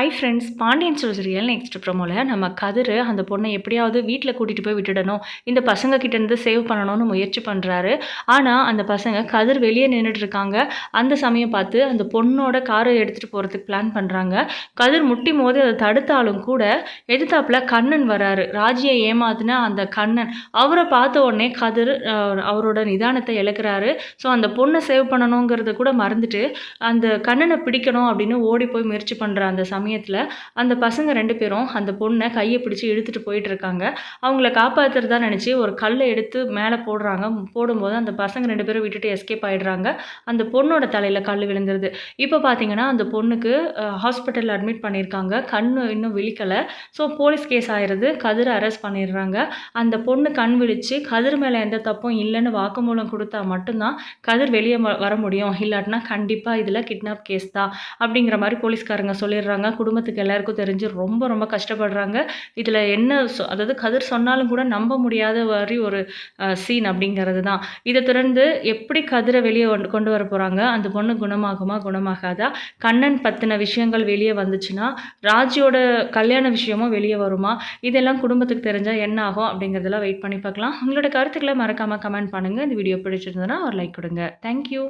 Hi friends Pandian real next ப்ரோமோவில் நம்ம கதிர் அந்த பொண்ணை எப்படியாவது வீட்டில் கூட்டிகிட்டு போய் விட்டுடணும். இந்த பசங்க கிட்டேருந்து சேவ் பண்ணணும்னு முயற்சி பண்ணுறாரு ஆனால் அந்த பசங்க கதிர் வெளியே நின்றுட்டு இருக்காங்க. அந்த சமயம் பார்த்து அந்த பொண்ணோட காரை எடுத்துகிட்டு போகிறதுக்கு பிளான் பண்ணுறாங்க கதிர் முட்டி போது அதை தடுத்தாலும் கூட எதிர்த்தாப்பில் கண்ணன் வராரு. ராஜியை ஏமாத்தின அந்த கண்ணன். அவரை பார்த்த உடனே கதிர் அவரோட நிதானத்தை இழக்கிறாரு. ஸோ அந்த பொண்ணை சேவ் பண்ணணுங்கிறத கூட மறந்துட்டு அந்த கண்ணனை பிடிக்கணும் அப்படின்னு ஓடி போய் முயற்சி பண்ணுற அந்த சமயம் சமயத்தில் அந்த பசங்க ரெண்டு பேரும் அந்த பொண்ணை கையை பிடிச்சி இழுத்துட்டு போயிட்டு இருக்காங்க அவங்கள காப்பாற்றுறதா நினச்சி ஒரு கல்லை எடுத்து மேலே போடுறாங்க. போடும்போது அந்த பசங்க ரெண்டு பேரும் விட்டுட்டு எஸ்கேப் ஆயிடுறாங்க. அந்த பொண்ணோட தலையில் கல் விழுந்துருது. இப்போ பார்த்தீங்கன்னா அந்த பொண்ணுக்கு ஹாஸ்பிட்டலில் அட்மிட் பண்ணியிருக்காங்க. கண் இன்னும் விழிக்கலை. ஸோ போலீஸ் கேஸ் ஆயிடுது கதிரை அரெஸ்ட் பண்ணிடுறாங்க. அந்த பொண்ணு கண் விழிச்சு கதிர் மேலே எந்த தப்பும் இல்லைன்னு வாக்குமூலம் கொடுத்தா மட்டும்தான் கதிர் வெளியே வ- வர முடியும். இல்லாட்டினா கண்டிப்பாக இதில் கிட்னாப் கேஸ் தான். அப்படிங்கிற மாதிரி போலீஸ்காரங்க சொல்லிடுறாங்க. குடும்பத்துக்கு எல்லாருக்கும் தெரிஞ்சு ரொம்ப ரொம்ப கஷ்டப்படுறாங்க. இதில் என்ன சொ- அதாவது கதிர் சொன்னாலும் கூட நம்ப முடியாத மாதிரி ஒரு சீன் அப்படிங்கிறது தான். இதை தொடர்ந்து எப்படி கதிரை வெளியே கொண்டு- கொண்டு வர போகிறாங்க அந்த பொண்ணு குணமாகுமா குணமாகாதா? கண்ணன் பற்றின விஷயங்கள் வெளியே வந்துச்சுன்னா ராஜியோட கல்யாண விஷயமும் வெளியே வருமா? இதெல்லாம் குடும்பத்துக்கு தெரிஞ்சால் என்ன ஆகும் அப்படிங்கிறதெல்லாம் வெயிட் பண்ணி பார்க்கலாம். உங்களோட கருத்துக்களை மறக்காமல் கமெண்ட் பண்ணுங்கள் இந்த வீடியோ பிடிச்சிருந்ததுன்னா ஒரு லைக் கொடுங்க. தேங்க்யூ